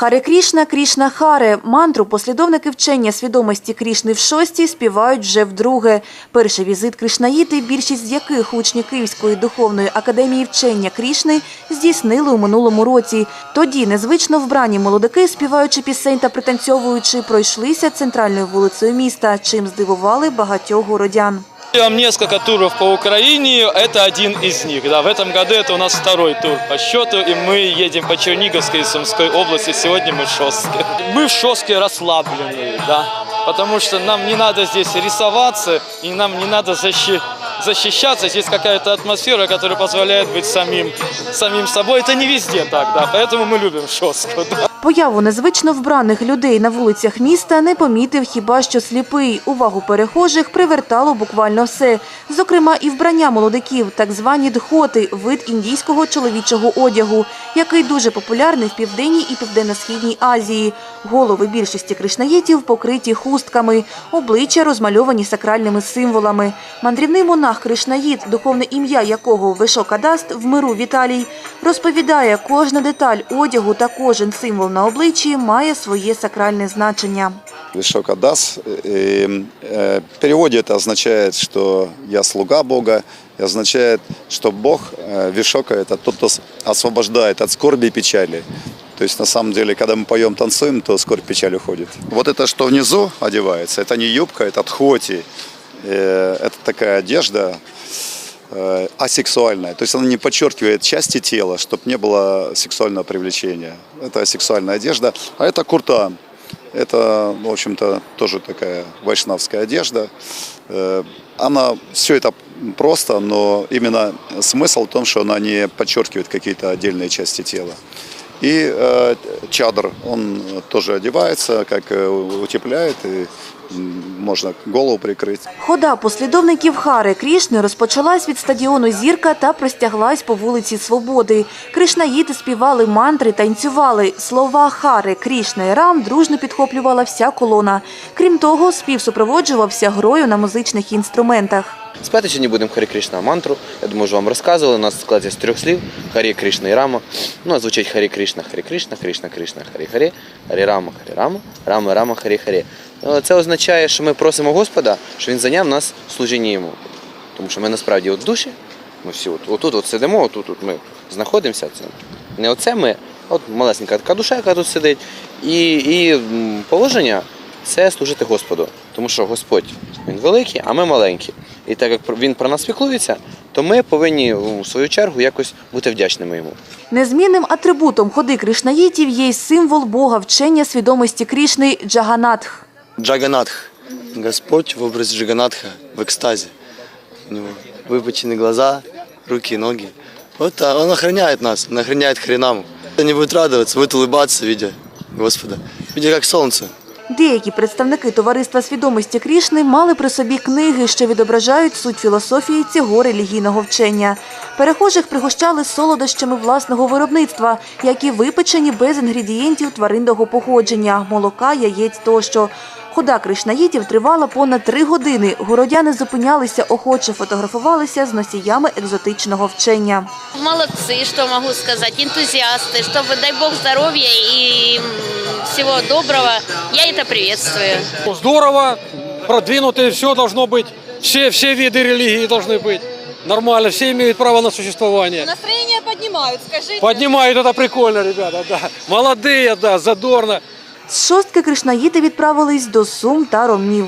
Харе Крішна, Крішна Харе. Мантру послідовники вчення свідомості Крішни в шостій співають вже вдруге. Перший візит Кришнаїти, більшість з яких учні Київської духовної академії вчення Крішни здійснили у минулому році. Тоді незвично вбрані молодики, співаючи пісень та пританцьовуючи, пройшлися центральною вулицею міста, чим здивували багатьох городян. Делаем несколько туров по Украине, это один из них. Да, в этом году это у нас второй тур по счету, и мы едем по Черниговской и Сумской области. Сегодня мы в Шостке. Мы в Шостке расслабленные, да, потому что нам не надо здесь рисоваться, и нам не надо защи- защищаться. Здесь какая-то атмосфера, которая позволяет быть самим, самим собой. Это не везде так, да, поэтому мы любим Шостку. Да. Появу незвично вбраних людей на вулицях міста не помітив хіба що сліпий. Увагу перехожих привертало буквально все. Зокрема, і вбрання молодиків, так звані дхоти, вид індійського чоловічого одягу, який дуже популярний в Південній і Південно-Східній Азії. Голови більшості кришнаїтів покриті хустками, обличчя розмальовані сакральними символами. Мандрівний монах Кришнаїд, духовне ім'я якого Вишокадаст в миру Віталій, розповідає, кожна деталь одягу та кожен символ на обличчі має своє сакральне значення. Вишока Дас. э, э, В переводе это означает, что я слуга Бога, и означает, что Бог, э, Вишока, это тот, кто с- освобождает от скорби и печали. То есть, на самом деле, когда мы поем, танцуем, то скорбь, печаль уходит. Вот это, что внизу одевается, это не юбка, это тхоти. Э, Это такая одежда э, асексуальная. То есть она не подчеркивает части тела, чтобы не было сексуального привлечения. Это асексуальная одежда. А это курта. Это, в общем-то, тоже такая вайшнавская одежда. Э, Она, все это просто, но именно смысл в том, что она не подчеркивает какие-то отдельные части тела. И э, чадр, он тоже одевается, как э, утепляет, и м, можно голову прикрыть. Хода послідовників Хари Крішни розпочалась від стадіону Зірка та простяглась по вулиці Свободи. Кришнаїти співали мантри, танцювали. Слова Хари, Крішна і Рам дружно підхоплювала вся колона. Крім того, спів супроводжувався грою на музичних інструментах. Спати сьогодні будемо Харі Кришна мантру. Я думаю, що вам розказували. У нас складається з трьох слів: Харі Кришна і Рама. Ну, а звучить Харі Кришна, Харі Кришна, Кришна, Кришна, Харі Харі, Харі Рама, Харі Рама, Рама, Рама, Харі Харі. Ну, Це означає, що ми просимо Господа, щоб він зайняв нас служіння йому. Тому що ми насправді от душі, ми всі от, отут от сидимо, отут от ми знаходимося. Це не оце ми, от малесенька така душа, яка тут сидить. І, і положення це служити Господу. Тому що Господь він великий, а ми маленькі. І так як він про нас піклується, то ми повинні у свою чергу якось бути вдячними йому. Незмінним атрибутом ходи кришнаїтів є й символ Бога вчення свідомості Крішни Джаганатх. Джаганатх. Господь в образе Джаганатха в экстазе. У него выпучены глаза, руки, ноги. Вот а он охраняет нас, он охраняет Харинаму. Они будут радоваться, будут улыбаться, видя Господа. Видя как солнце. Деякі представники товариства свідомості Крішни мали при собі книги, що відображають суть філософії цього релігійного вчення. Перехожих пригощали солодощами власного виробництва, які випечені без інгредієнтів тваринного походження, молока, яєць тощо. Хода кришнаїтів тривала понад три години. Городяни зупинялися, охоче фотографувалися з носіями екзотичного вчення. Молодцы, что могу сказать, энтузиасты, чтобы, дай бог, здоровья и м, всего доброго. Я это приветствую. Здорово, продвинутые, все должно быть. Все, все виды религии должны быть. Нормально, все имеют право на существование. Настроение поднимают, скажите. Поднимают, это прикольно, ребята, да. Молодые, да, задорно. З шостки кришнаїти відправились до Сум та Ромнів.